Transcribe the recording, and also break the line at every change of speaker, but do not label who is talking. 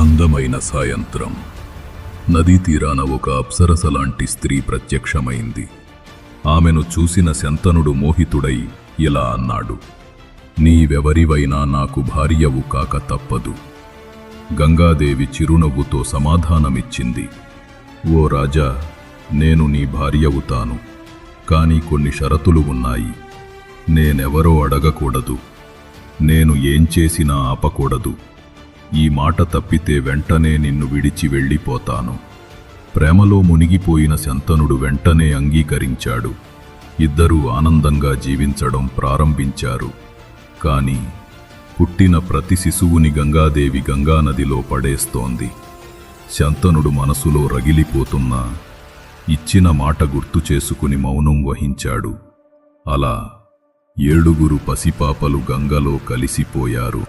అందమైన సాయంత్రం. నదీ తీరాన ఒక అప్సరస లాంటి స్త్రీ ప్రత్యక్షమైంది. ఆమెను చూసిన శంతనుడు మోహితుడై ఇలా అన్నాడు నీవెవరివైనా నాకు భార్యవు కాక తప్పదు. గంగాదేవి చిరునవ్వుతో సమాధానమిచ్చింది ఓ రాజా నేను నీ భార్యవుతాను. కానీ కొన్ని షరతులు ఉన్నాయి. నేనెవరో అడగకూడదు. నేను ఏం చేసినా ఆపకూడదు. ఈ మాట తప్పితే వెంటనే నిన్ను విడిచి వెళ్ళిపోతాను. ప్రేమలో మునిగిపోయిన శంతనుడు వెంటనే అంగీకరించాడు. ఇద్దరూ ఆనందంగా జీవించడం ప్రారంభించారు. కానీ పుట్టిన ప్రతి శిశువుని గంగాదేవి గంగానదిలో పడేస్తోంది. శంతనుడు మనసులో రగిలిపోతున్నా ఇచ్చిన మాట గుర్తు చేసుకుని మౌనం వహించాడు. అలా ఏడుగురు పసిపాపలు గంగలో కలిసిపోయారు.